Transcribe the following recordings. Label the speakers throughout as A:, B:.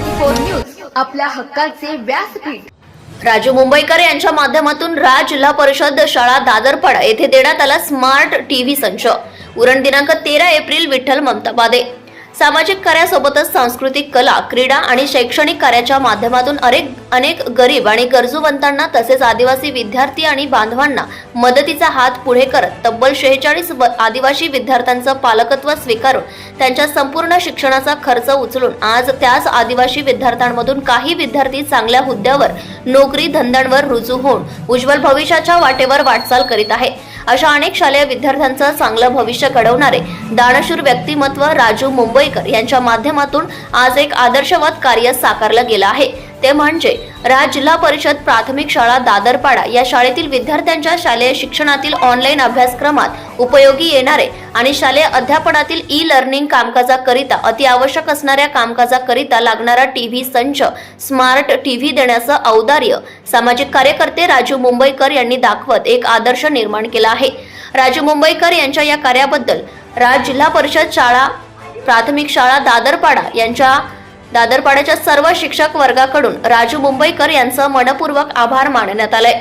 A: Four news आपल्या हक्काचे व्यासपीठ.
B: राजू मुंबईकर यांच्या माध्यमातून राज जिल्हा परिषद शाळा दादरपाडा येथे देण्यात आला स्मार्ट टीव्ही संच. उरण दिनांक तेरा एप्रिल विठ्ठल ममताबादे. सामाजिक कार्यासोबतच सांस्कृतिक कला क्रीडा आणि शैक्षणिक कार्याच्या माध्यमातून अनेक अनेक गरीब आणि गरजूवंतांना तसेच आदिवासी विद्यार्थी आणि बांधवांना मदतीचा हात पुढे करत तब्बल शेहेचाळीस आदिवासी विद्यार्थ्यांचं पालकत्व स्वीकारून त्यांच्या संपूर्ण शिक्षणाचा खर्च उचलून आज त्याच आदिवासी विद्यार्थ्यांमधून काही विद्यार्थी चांगल्या हुद्द्यावर नोकरी धंद्यांवर रुजू होऊन उज्ज्वल भविष्याच्या वाटेवर वाटचाल करीत आहे. अशा अनेक शालेय विद्यार्थ्यांचं चांगलं भविष्य घडवणारे दानशूर व्यक्तिमत्व राजू मुंबईकर यांच्या माध्यमातून आज एक आदर्शवाद कार्य साकारलं गेलं आहे. ते म्हणजे राज जिल्हा परिषद प्राथमिक शाळा दादरपाडा या शाळेतील विद्यार्थ्यांच्या शालेय शिक्षणातील ऑनलाईन अभ्यासक्रमात उपयोगी येणारे आणि शालेय अध्यापनातील ई लर्निंग कामकाजाकरिता अति आवश्यक असणाऱ्या कामकाजाकरिता लागणारा टीव्ही संच स्मार्ट टीव्ही देण्याचं औदार्य सामाजिक कार्यकर्ते राजू मुंबईकर यांनी दाखवत एक आदर्श निर्माण केला आहे. राजू मुंबईकर यांच्या या कार्याबद्दल राज जिल्हा परिषद शाळा प्राथमिक शाळा दादरपाडा यांच्या दादरपाड्याच्या सर्व शिक्षक वर्गाकडून राजू मुंबईकर यांचं मनपूर्वक आभार मानण्यात आलंय.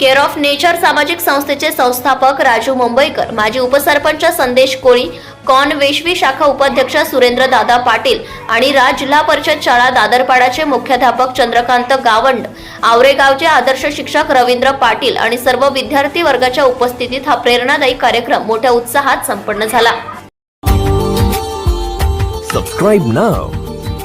B: केअर ऑफ नेचर सामाजिक संस्थेचे संस्थापक राजू मुंबईकर माजी उपसरपंच संदेश कोळी कॉन वेशवी शाखा उपाध्यक्ष सुरेंद्र दादा पाटील आणि राज जिल्हा परिषद शाळा दादरपाडाचे मुख्याध्यापक चंद्रकांत गावंड आवरेगावचे आदर्श शिक्षक रवींद्र पाटील आणि सर्व विद्यार्थी वर्गाच्या उपस्थितीत हा प्रेरणादायी कार्यक्रम मोठ्या उत्साहात संपन्न झाला.
C: सबस्क्राईब नाव